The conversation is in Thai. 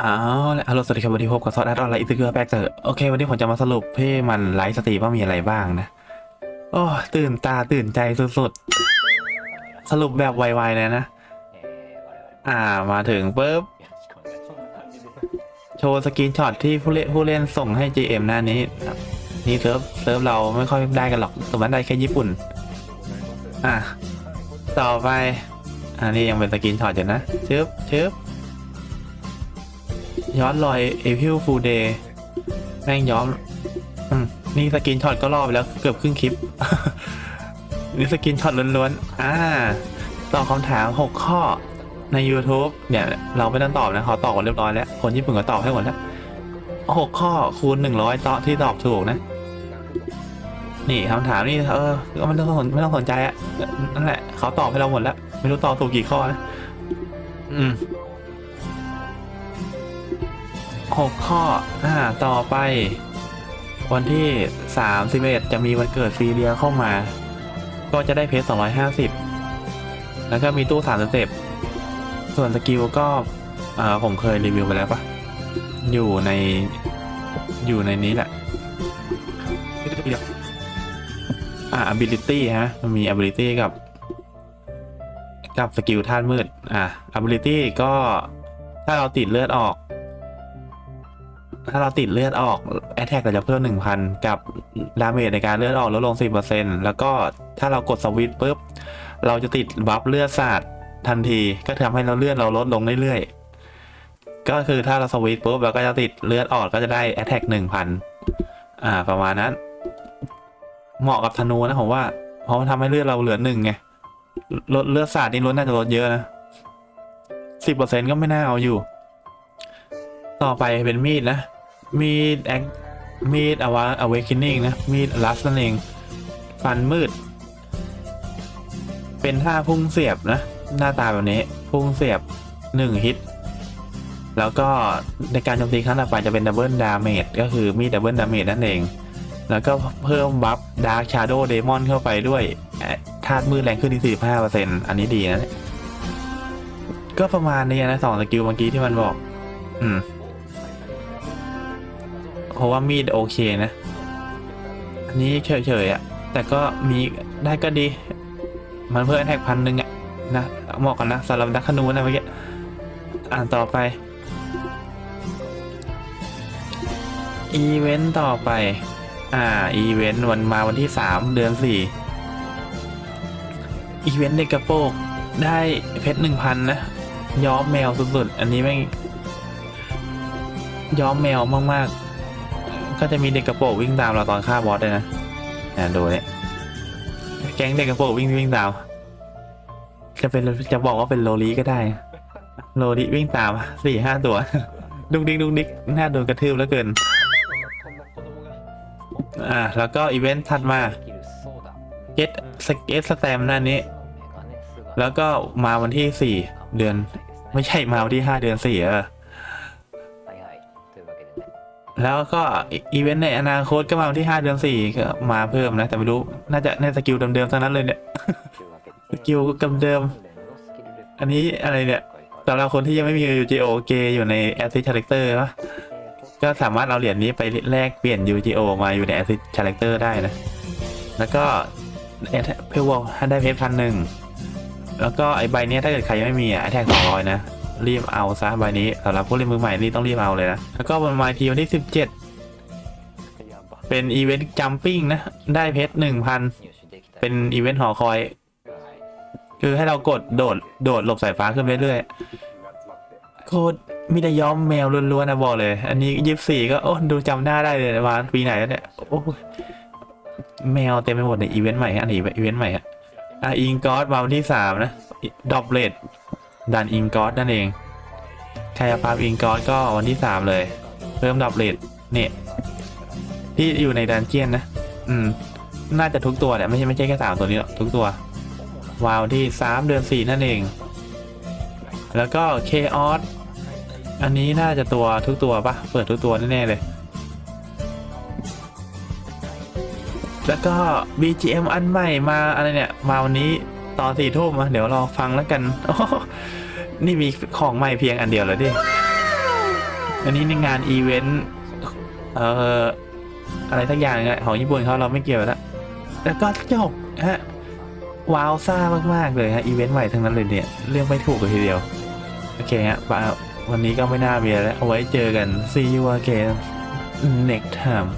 อ้าวแล้วฮัลโหลสวัสดีครับวันนี้พบกับซอสแอดออนไลน์อีกเกอร์แบ็กเตอร์โอเค วันนี้ผมจะมาสรุปเพ่มันไลฟ์สตรีมว่ามีอะไรบ้างนะ โอ้ตื่นตาตื่นใจสุดๆ สรุปแบบไวๆเลยนะ อ่ามาถึงปุ๊บ โชว์สกรีนช็อตที่ผู้เล่นผู้เล่นส่งให้ GM หน้านี้ นี่เซิร์ฟเซิร์ฟเราไม่ค่อยได้กันหรอกสมมติได้แค่ญี่ปุ่น อะ ต่อไป อันนี้ยังเป็นสกรีนช็อตอยู่นะชึบชึบ ย้อนรอยเอพิลฟูเดย์แม่งย้อนอืมนี่สกรีนช็อตก็รอไปแล้วเกือบครึ่งคลิป นี่สกรีนช็อตล้วนๆ อ่า ตอบคำถาม 6 ข้อใน YouTube เนี่ย เราไม่ต้องตอบนะเขาตอบกันเรียบร้อยแล้ว คนญี่ปุ่นก็ตอบให้หมดแล้ว6ข้อคูณ100ต่อที่ตอบถูกนะ นี่คำถามนี่เออก็ไม่ต้องสนไม่ต้องสนใจอะนั่นแหละเขาตอบให้เราหมดแล้ว ไม่รู้ตอบถูกกี่ข้อนะ อืม หกข้ออ่าต่อไป วันที่สามสิบเอ็ดจะมีวันเกิดซีเรียเข้ามา ก็จะได้เพจสองร้อยห้าสิบแล้วก็มีตู้สามสเต็ปส่วนสกิลก็อ่าผมเคยรีวิวไปแล้วปะอยู่ในอยู่ในนี้แหละอ่า ability ฮะ มันมี ability กับ กับสกิลธาตุมืด อ่า ability ก็ถ้าเราติดเลือดออก ถ้าเราติดเลือดออก attack เราจะเพิ่ม1,000กับดาเมจในการเลือดออกลดลง10%แล้วก็ถ้าเรากดสวิตช์ปุ๊บ เราจะติดบัฟเลือดสาดทันทีก็ทำให้เราเลือดเราลดลงเรื่อยๆ ก็คือถ้าเราสวิตช์ปุ๊บเราก็จะติดเลือดออกก็จะได้ attack 1,000อ่าประมาณนั้น เหมาะกับธนูนะผมว่า เพราะมันทำให้เลือดเราเหลือหนึ่งไงลดเลือดสาดนี่ลดน่าจะลดเยอะนะสิบเปอร์เซ็นต์ก็ไม่น่าเอาอยู่ ต่อไปเป็นมีดนะ มีดแอคมีดอวาอเวคินิ่งนะ มีดลัสนั่นเอง ฟันมืด เป็นท่าพุ่งเสียบนะ หน้าตาแบบนี้ พุ่งเสียบหนึ่งฮิต แล้วก็ในการโจมตีครั้งต่อไปจะเป็นดับเบิลดาเมจก็คือมีดดับเบิลดาเมจนั่นเอง แล้วก็เพิ่มบัฟดาร์ h ชาโด w เดมอนเข้าไปด้วยเอ่อธาตุมืดแรงขึ้นที่45%อันนี้ดีนะ ก็ประมาณนี้นะสองสกิลเมื่อกี้ที่มันบอก อืม เพราะว่ามีดโอเคนะ อันนี้เฉยๆอะ่ะ แต่ก็มีได้ก็ดี มันเพิ่มแท็กพันหนึ่งอะ่ะนะเหมาะกันนะสำหรับนักขนูนะเมื่อกี้อ่านต่อไป อีเวนต์ต่อไป อ่า อีเวนต์วันมาวันที่สามเดือนสี่อีเวนต์เด็กกระโปรงได้เพชรหนึ่งพันนะ ย้อมแมวสุดๆ อันนี้ไม่ย้อมแมวมากๆ ก็จะมีเด็กกระโปรงวิ่งตามเราตอนฆ่าบอสด้วยนะอ่าดูเนี่ยแก๊งเด็กกระโปรงวิ่งวิ่งตามจะเป็นจะบอกว่าเป็นโลลีก็ได้ โลลีวิ่งตามสี่ห้าตัวดุกดิกดุกดิกน่าโดนกระทืบแล้วเกิน อ่าแล้วก็อีเวนต์ถัดมา get สเก็ตสแตมหน้านี้ แล้วก็มาวันที่สี่เดือน ไม่ใช่มาวันที่ห้าเดือนสี่เออ แล้วก็อีเวนต์ในอนาคตก็มาวันที่ห้าเดือนสี่ก็มาเพิ่มนะ แต่ไม่รู้ น่าจะในสกิลเดิมๆทั้งนั้นเลยเนี่ย สกิลเดิมๆอันนี้อะไรเนี่ยสำหรับคนที่ยังไม่มี UGO เกอยู่ใน Assist Character ปะก็สามารถเอาเหรียญนี้ไปแลกเปลี่ยน UGO มาอยู่ใน Assist Character ได้นะ แล้วก็เพลวอลได้เพชรพันหนึ่ง แล้วก็ไอใบนี้ถ้าเกิดใครยังไม่มีอะแท็กสองร้อยนะ รีบเอาซะใบนี้สำหรับผู้เล่นมือใหม่รีบต้องรีบเอาเลยนะ แล้วก็วันมาทีวันที่สิบเจ็ดเป็นอีเวนต์จัมปิ้งนะ ได้เพชรหนึ่งพันเป็นอีเวนต์หอคอย คือให้เรากดโดดโดดหลบสายฟ้าขึ้นเรื่อยๆโคตรมีแต่ย้อมแมวล้วนๆนะบอกเลย อันนี้ยี่สิบสี่ก็โอ้ดูจำหน้าได้เลยมาปีไหนแล้วเนี่ยโอ้แมวเต็มไปหมดในอีเวนต์ใหม่ฮะอันนี้อีเวนต์ใหม่ฮะอะอิงกอสมาวันที่สามนะดอบเลด ดันอิงกอสนั่นเองใครจะฟาร์มอิงกอสก็วันที่สามเลยเพิ่มดอบเลดเนี่ย ที่อยู่ในดันเจียนนะ อืม น่าจะทุกตัวแหละไม่ใช่ไม่ใช่แค่สามตัวนี้หรอกทุกตัว วาวที่สามเดือนสี่นั่นเอง แล้วก็เคออสอันนี้น่าจะตัวทุกตัวปะเปิดทุกตัวแน่ๆเลย แล้วก็ BGM อันใหม่มาอะไรเนี่ย มาวันนี้ ตอนสี่ทุ่มอะเดี๋ยวรอฟังแล้วกันโอ้โหนี่มีของใหม่เพียงอันเดียวเลยดิ อันนี้ในงานอีเวนต์เอ่ออะไรทักอย่างอะของญี่ปุ่นเขาเราไม่เกี่ยวแล้วแล้วก็จบฮะว้าวซ่ามาก ๆ เลยฮะอีเวนต์ใหม่ทั้งนั้นเลยเนี่ย เรื่องไม่ถูกเลยทีเดียว โอเคฮะปะวันนี้ก็ไม่น่ามีอะไรแล้ว เอาไว้เจอกัน see you again next time